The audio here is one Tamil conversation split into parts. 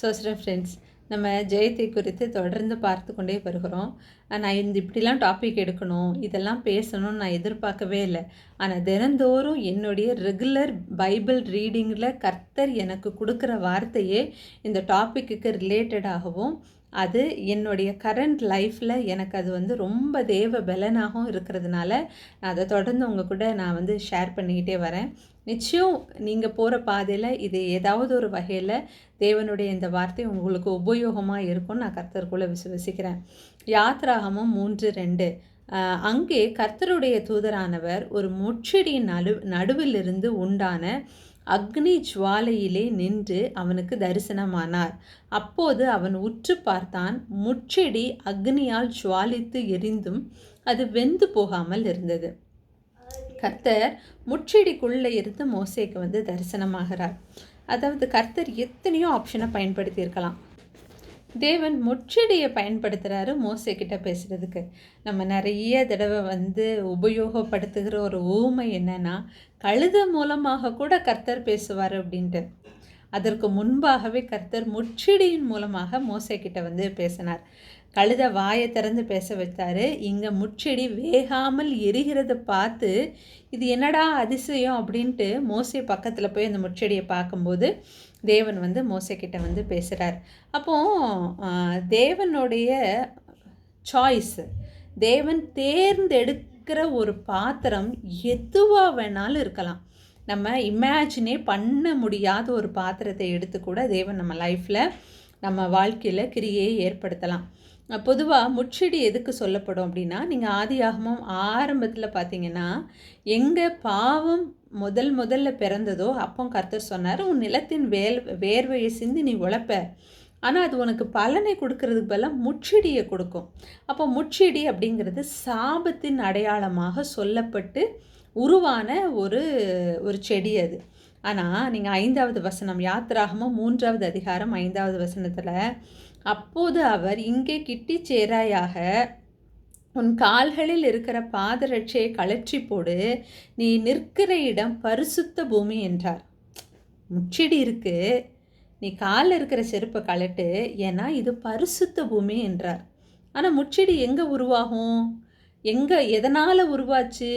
சோஸ்ர ஃப்ரெண்ட்ஸ் நம்ம ஜெயத்தை குறித்து தொடர்ந்து பார்த்து கொண்டே வருகிறோம். நான் இந்த இப்படிலாம் டாபிக் எடுக்கணும் இதெல்லாம் பேசணும்னு நான் எதிர்பார்க்கவே இல்லை. ஆனால் தினந்தோறும் என்னுடைய ரெகுலர் பைபிள் ரீடிங்கில் கர்த்தர் எனக்கு கொடுக்குற வார்த்தையே இந்த டாப்பிக்கு ரிலேட்டடாகவும் அது என்னுடைய கரண்ட் லைஃப்பில் எனக்கு அது வந்து ரொம்ப தேவ பலனாகவும் இருக்கிறதுனால நான் அதை தொடர்ந்து உங்கள் கூட நான் வந்து ஷேர் பண்ணிக்கிட்டே வரேன். நிச்சயம் நீங்கள் போகிற பாதையில் இது ஏதாவது ஒரு வகையில் தேவனுடைய இந்த வார்த்தை உங்களுக்கு உபயோகமாக இருக்கும்னு நான் கர்த்தருக்குள்ளே விசுவசிக்கிறேன். யாத்ராகமும் மூன்று ரெண்டு. அங்கே கர்த்தருடைய தூதரானவர் ஒரு முச்செடியின் நடு நடுவிலிருந்து உண்டான அக்னி ஜுவாலையிலே நின்று அவனுக்கு தரிசனமானார். அப்போது அவன் உற்று பார்த்தான் முச்செடி அக்னியால் ஜுவாலித்து எரிந்தும் அது வெந்து போகாமல் இருந்தது. கர்த்தர் முச்செடிக்குள்ளே இருந்து மோசேக்கு வந்து தரிசனமாகிறார். அதாவது கர்த்தர் எத்தனையோ ஆப்ஷனை பயன்படுத்தியிருக்கலாம். தேவன் முச்செடியை பயன்படுத்துகிறாரு மோசைக்கிட்ட பேசுகிறதுக்கு நம்ம நிறைய தடவை வந்து உபயோகப்படுத்துகிற ஒரு ஊமை என்னென்னா கழுத மூலமாக கூட கர்த்தர் பேசுவார் அப்படின்ட்டு. அதற்கு முன்பாகவே கர்த்தர் முச்செடியின் மூலமாக மோசைக்கிட்ட வந்து பேசினார். கழுத வாயை திறந்து பேச வச்சாரு இங்கே முச்செடி வேகாமல் எரிகிறத பார்த்து இது என்னடா அதிசயம்? அப்படின்ட்டு மோசை பக்கத்தில் போய் அந்த முச்செடியை பார்க்கும்போது தேவன் வந்து மோசைக்கிட்ட வந்து பேசுகிறார் அப்போ தேவனுடைய சாய்ஸ் தேவன் தேர்ந்தெடுக்கிற ஒரு பாத்திரம் எதுவாக வேணாலும் இருக்கலாம். நம்ம இமேஜினே பண்ண முடியாத ஒரு பாத்திரத்தை எடுத்து கூட தேவன் நம்ம லைஃப்பில் நம்ம வாழ்க்கையில் கிரியை ஏற்படுத்தலாம். பொதுவாக முச்செடி எதுக்கு சொல்லப்படும் அப்படின்னா நீங்கள் ஆதியாகமம் ஆரம்பத்தில் பார்த்தீங்கன்னா எங்கே பாவம் முதல் முதல்ல பிறந்ததோ அப்போ கர்த்தர் சொன்னார் உன் நிலத்தின் வேல் வேர்வையை சிந்தி நீ உழப்ப. ஆனால் அது உனக்கு பலனை கொடுக்கறதுக்கு பதிலாக முச்செடியை கொடுக்கும். அப்போ முச்செடி அப்படிங்கிறது சாபத்தின் அடையாளமாக சொல்லப்பட்டு உருவான ஒரு ஒரு செடி அது. ஆனால் நீங்கள் ஐந்தாவது வசனம் யாத்திராகமோ மூன்றாவது அதிகாரம் ஐந்தாவது வசனத்தில் அப்போது அவர் இங்கே கிட்டி சேராயாக உன் கால்களில் இருக்கிற பாதரட்சையை கலற்றி போடு. நீ நிற்கிற இடம் பரிசுத்த பூமி என்றார். முச்செடி இருக்கு. நீ காலில் இருக்கிற செருப்பை கழட்டு. ஏன்னா இது பரிசுத்த பூமி என்றார். ஆனால் முச்செடி எங்கே உருவாகும்? எங்கே எதனால் உருவாச்சு?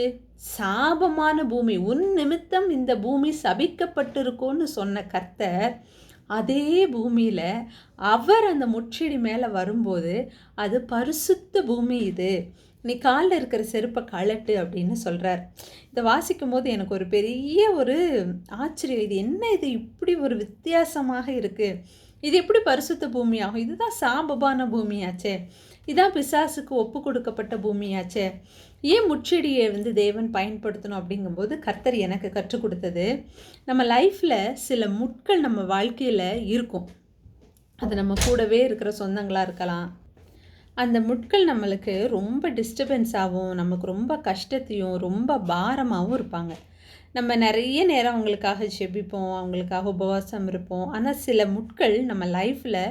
சாபமான பூமி. உன் நிமித்தம் இந்த பூமி சபிக்கப்பட்டிருக்கோன்னு சொன்ன கர்த்தர் அதே பூமியில் அவர் அந்த முச்செடி மேலே வரும்போது அது பரிசுத்த பூமி இது. நீ காலில் இருக்கிற செருப்பை கழட்டு அப்படின்னு சொல்கிறார் இதை வாசிக்கும் போது எனக்கு ஒரு பெரிய ஒரு ஆச்சரியம். இது என்ன இது? இப்படி ஒரு வித்தியாசமாக இருக்குது இது எப்படி பரிசுத்த பூமியாகும்? இதுதான் சாபபான பூமியாச்சே. இதான் பிசாசுக்கு ஒப்பு கொடுக்கப்பட்ட பூமியாச்சே. ஏன் முச்செடியை வந்து தேவன் பயன்படுத்தணும் அப்படிங்கும்போது கர்த்தர் எனக்கு கற்றுக் கொடுத்தது. நம்ம லைஃப்பில் சில முட்கள் நம்ம வாழ்க்கையில் இருக்கும். அது நம்ம கூடவே இருக்கிற சொந்தங்களாக இருக்கலாம். அந்த முட்கள் நம்மளுக்கு ரொம்ப டிஸ்டர்பன்ஸாகவும் நமக்கு ரொம்ப கஷ்டத்தையும் ரொம்ப பாரமாகவும் இருப்பாங்க. நம்ம நிறைய நேரம் அவங்களுக்காக செபிப்போம் அவங்களுக்காக உபவாசம் இருப்போம். ஆனால் சில முட்கள் நம்ம லைஃப்பில்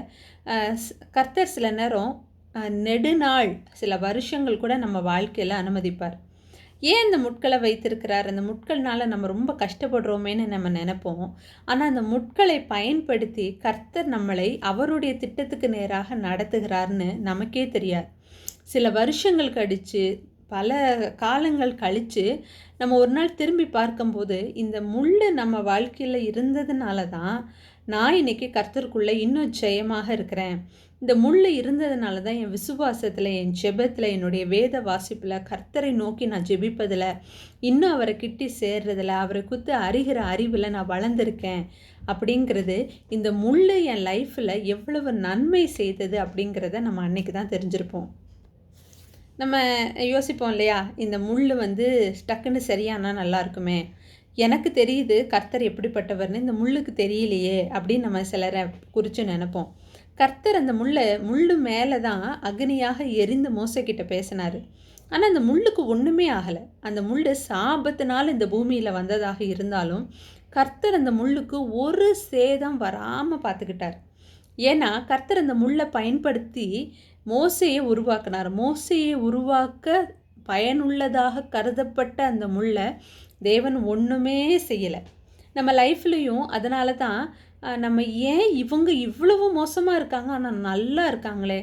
கர்த்தர் சில நேரம் நெடுநாள் சில வருஷங்கள் கூட நம்ம வாழ்க்கையில் அனுமதிப்பார். ஏன் இந்த முட்களை வைத்திருக்கிறார்? அந்த முட்கள்னால நம்ம ரொம்ப கஷ்டப்படுறோமேன்னு நம்ம நினைப்போம். ஆனால் அந்த முட்களை பயன்படுத்தி கர்த்தர் நம்மளை அவருடைய திட்டத்துக்கு நேராக நடத்துகிறார்னு நமக்கே தெரியாது. சில வருஷங்கள் கழித்து பல காலங்கள் கழித்து நம்ம ஒரு நாள் திரும்பி பார்க்கும்போது இந்த முள் நம்ம வாழ்க்கையில் இருந்ததுனால தான் நான் இன்னைக்கு கர்த்தருக்குள்ளே இன்னும் ஜெயமாக இருக்கிறேன். இந்த முள் இருந்ததுனால தான் என் விசுவாசத்தில் என் ஜெபத்தில் என்னுடைய வேத வாசிப்பில் கர்த்தரை நோக்கி நான் ஜெபிப்பதில் இன்னும் அவரை கிட்டி சேர்றதில் அவரை குத்து அறிகிற அறிவில் நான் வளர்ந்துருக்கேன். அப்படிங்கிறது இந்த முள் என் லைஃப்பில் எவ்வளவு நன்மை செய்தது அப்படிங்கிறத நம்ம அன்னைக்கு தான் தெரிஞ்சிருப்போம். நம்ம யோசிப்போம் இல்லையா? இந்த முள் வந்து டக்குன்னு சரியானா நல்லா இருக்குமே. எனக்கு தெரியுது கர்த்தர் எப்படிப்பட்டவர்னு. இந்த முள்ளுக்கு தெரியலையே அப்படின்னு நம்ம சிலரை குறித்து நினைப்போம். கர்த்தர் அந்த முள்ளை முள்ளு மேலே தான் அக்னியாக எரிந்து மோசக்கிட்ட பேசினார். ஆனால் அந்த முள்ளுக்கு ஒன்றுமே ஆகலை. அந்த முள் சாபத்தினால் இந்த பூமியில் வந்ததாக இருந்தாலும் கர்த்தர் அந்த முள்ளுக்கு ஒரு சேதம் வராமல் பார்த்துக்கிட்டார். ஏன்னா கர்த்தர் அந்த முள்ளை பயன்படுத்தி மோசையை உருவாக்கினார். மோசையை உருவாக்க பயனுள்ளதாக கருதப்பட்ட அந்த முள்ளை தேவன் ஒன்றுமே செய்யலை. நம்ம லைஃப்லேயும் அதனால தான் நம்ம ஏன் இவங்க இவ்வளவு மோசமாக இருக்காங்க? ஆனால் நல்லா இருக்காங்களே.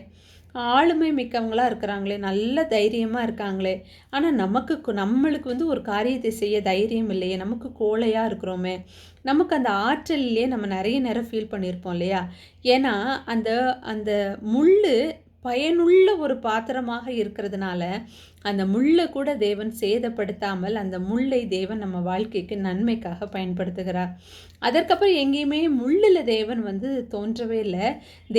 ஆளுமை மிக்கவங்களாக இருக்கிறாங்களே. நல்ல தைரியமாக இருக்காங்களே. ஆனால் நமக்கு நம்மளுக்கு வந்து ஒரு காரியத்தை செய்ய தைரியம் இல்லையே. நமக்கு கோழையாக இருக்கிறோமே. நமக்கு அந்த ஆற்றல்லையே நம்ம நிறைய நேரம் ஃபீல் பண்ணியிருப்போம் இல்லையா? ஏன்னா அந்த அந்த முள் பயனுள்ள ஒரு பாத்திரமாக இருக்கிறதுனால அந்த முள்ளை கூட தேவன் சேதப்படுத்தாமல் அந்த முள்ளை தேவன் நம்ம வாழ்க்கைக்கு நன்மைக்காக பயன்படுத்துகிறார். அதற்கப்புறம் எங்கேயுமே முள்ளில் தேவன் வந்து தோன்றவே இல்லை.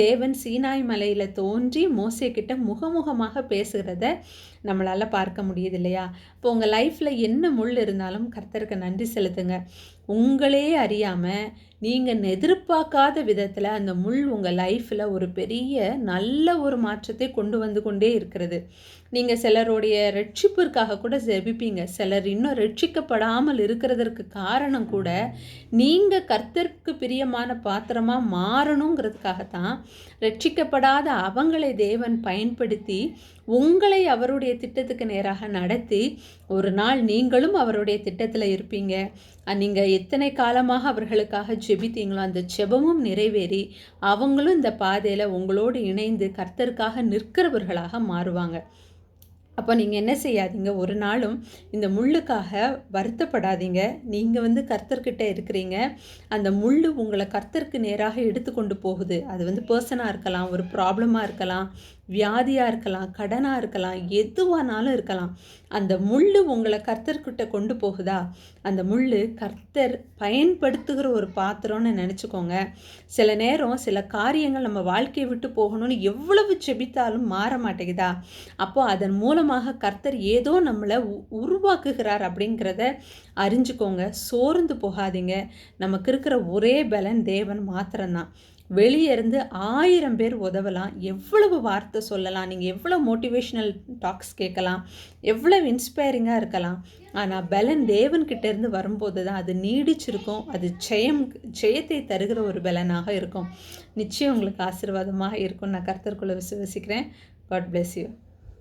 தேவன் சீனாய் மலையில் தோன்றி மோசே முகமுகமாக பேசுகிறத நம்மளால் பார்க்க முடியுது இல்லையா இப்போ உங்கள் லைஃப்பில் என்ன முள் இருந்தாலும் கர்த்தருக்கு நன்றி செலுத்துங்க. உங்களே அறியாமல் நீங்கள் எதிர்பார்க்காத விதத்தில் அந்த முள் உங்கள் லைஃப்பில் ஒரு பெரிய நல்ல ஒரு மாற்றத்தை கொண்டு வந்து கொண்டே இருக்கிறது. நீங்கள் சிலருடைய ரட்சிப்பிற்காக கூட ஜெபிப்பீங்க. சிலர் இன்னும் ரட்சிக்கப்படாமல் இருக்கிறதற்கு காரணம் கூட நீங்கள் கர்த்தருக்கு பிரியமான பாத்திரமாக மாறணுங்கிறதுக்காக தான் ரட்சிக்கப்படாத அவங்களை தேவன் பயன்படுத்தி உங்களை அவருடைய திட்டத்துக்கு நேராக நடத்தி ஒரு நாள் நீங்களும் அவருடைய திட்டத்தில் இருப்பீங்க. நீங்கள் எத்தனை காலமாக அவர்களுக்காக ஜெபித்தீங்களோ அந்த ஜெபமும் நிறைவேறி அவங்களும் இந்த பாதையில் உங்களோடு இணைந்து கர்த்தருக்காக நிற்கிறவர்களாக மாறுவாங்க. அப்போ நீங்கள் என்ன செய்யாதீங்க? ஒரு நாளும் இந்த முள்ளுக்காக வருத்தப்படாதீங்க. நீங்கள் வந்து கர்த்தர்கிட்ட இருக்கிறீங்க. அந்த முள் உங்களை கர்த்தருக்கு நேராக எடுத்து கொண்டு போகுது. அது வந்து பர்சனாக இருக்கலாம் ஒரு ப்ராப்ளமாக இருக்கலாம். வியாதியாக இருக்கலாம் கடனாக இருக்கலாம் எதுவானாலும் இருக்கலாம். அந்த முள் உங்களை கர்த்தர்கிட்ட கொண்டு போகுதா? அந்த முள் கர்த்தர் பயன்படுத்துகிற ஒரு பாத்திரம்னு நினச்சிக்கோங்க. சில நேரம் சில காரியங்கள் நம்ம வாழ்க்கையை விட்டு போகணும்னு எவ்வளவு செபித்தாலும் மாற மாட்டேங்குதா? அப்போ அதன் மூலமாக கர்த்தர் ஏதோ நம்மளை உ- உருவாக்குகிறார் அப்படிங்கிறத அறிஞ்சுக்கோங்க. சோர்ந்து போகாதீங்க. நமக்கு இருக்கிற ஒரே பலன் தேவன் மாத்திரம்தான். வெளியே இருந்து ஆயிரம் பேர் உதவலாம். எவ்வளவு வார்த்தை சொல்லலாம். நீங்கள் எவ்வளோ மோட்டிவேஷ்னல் டாக்ஸ் கேட்கலாம். எவ்வளவு இன்ஸ்பைரிங்காக இருக்கலாம். ஆனால் பலன் தேவன்கிட்ட இருந்து வரும்போது தான் அது நீடிச்சிருக்கும். அது ஜெயம் ஜெயத்தை தருகிற ஒரு பலனாக இருக்கும். நிச்சயம் உங்களுக்கு ஆசீர்வாதமாக இருக்கும் நான் கர்த்தருக்குள்ளே விசுவசிக்கிறேன். God bless you